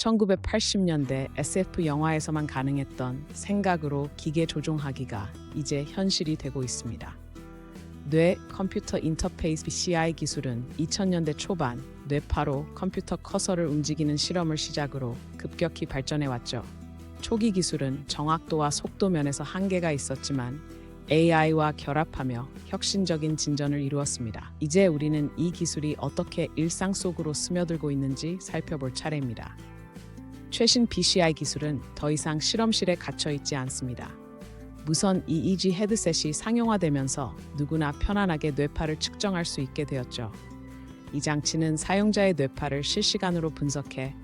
1980년대 SF 영화에서만 가능했던 생각으로 기계 조종하기가 이제 현실이 되고 있습니다. 뇌 컴퓨터 인터페이스 BCI 기술은 2000년대 초반 뇌파로 컴퓨터 커서를 움직이는 실험을 시작으로 급격히 발전해 왔죠. 초기 기술은 정확도와 속도 면에서 한계가 있었지만 AI와 결합하며 혁신적인 진전을 이루었습니다. 이제 우리는 이 기술이 어떻게 일상 속으로 스며들고 있는지 살펴볼 차례입니다. 최신 BCI 기술은 더 이상 실험실에 갇혀 있지 않습니다. 무선 EEG 헤드셋이 상용화되면서 누구나 편안하게 뇌파를 측정할 수 있게 되었죠. 이 장치는 사용자의 뇌파를 실시간으로 분석해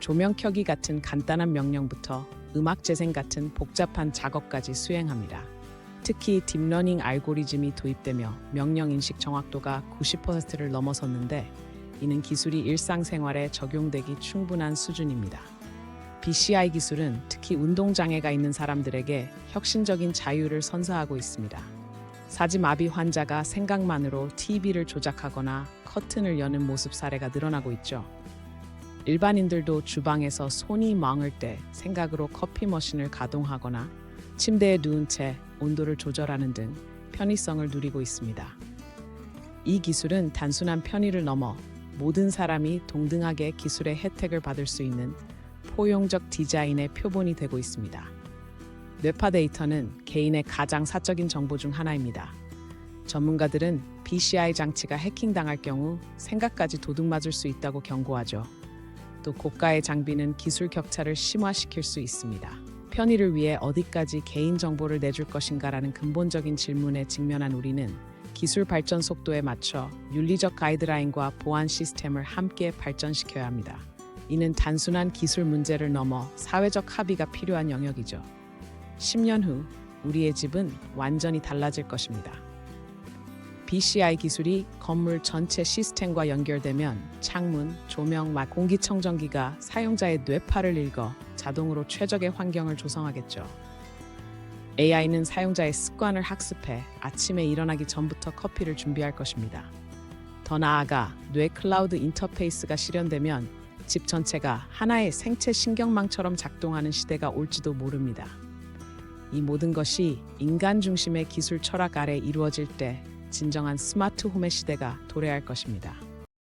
조명 켜기 같은 간단한 명령부터 음악 재생 같은 복잡한 작업까지 수행합니다. 특히 딥러닝 알고리즘이 도입되며 명령 인식 정확도가 90%를 넘어섰는데 이는 기술이 일상생활에 적용되기 충분한 수준입니다. BCI 기술은 특히 운동 장애가 있는 사람들에게 혁신적인 자유를 선사하고 있습니다. 사지마비 환자가 생각만으로 TV를 조작하거나 커튼을 여는 모습 사례가 늘어나고 있죠. 일반인들도 주방에서 손이 멍을 때 생각으로 커피 머신을 가동하거나 침대에 누운 채 온도를 조절하는 등 편의성을 누리고 있습니다. 이 기술은 단순한 편의를 넘어 모든 사람이 동등하게 기술의 혜택을 받을 수 있는 포용적 디자인의 표본이 되고 있습니다. 뇌파 데이터는 개인의 가장 사적인 정보 중 하나입니다. 전문가들은 BCI 장치가 해킹당할 경우 생각까지 도둑맞을 수 있다고 경고하죠. 또 고가의 장비는 기술 격차를 심화시킬 수 있습니다. 편의를 위해 어디까지 개인 정보를 내줄 것인가라는 근본적인 질문에 직면한 우리는 기술 발전 속도에 맞춰 윤리적 가이드라인과 보안 시스템을 함께 발전시켜야 합니다. 이는 단순한 기술 문제를 넘어 사회적 합의가 필요한 영역이죠. 10년 후 우리의 집은 완전히 달라질 것입니다. BCI 기술이 건물 전체 시스템과 연결되면 창문, 조명, 막 공기청정기가 사용자의 뇌파를 읽어 자동으로 최적의 환경을 조성하겠죠. AI는 사용자의 습관을 학습해 아침에 일어나기 전부터 커피를 준비할 것입니다. 더 나아가 뇌 클라우드 인터페이스가 실현되면 집 전체가 하나의 생체 신경망처럼 작동하는 시대가 올지도 모릅니다. 이 모든 것이 인간 중심의 기술 철학 아래 이루어질 때 진정한 스마트 홈의 시대가 도래할 것입니다.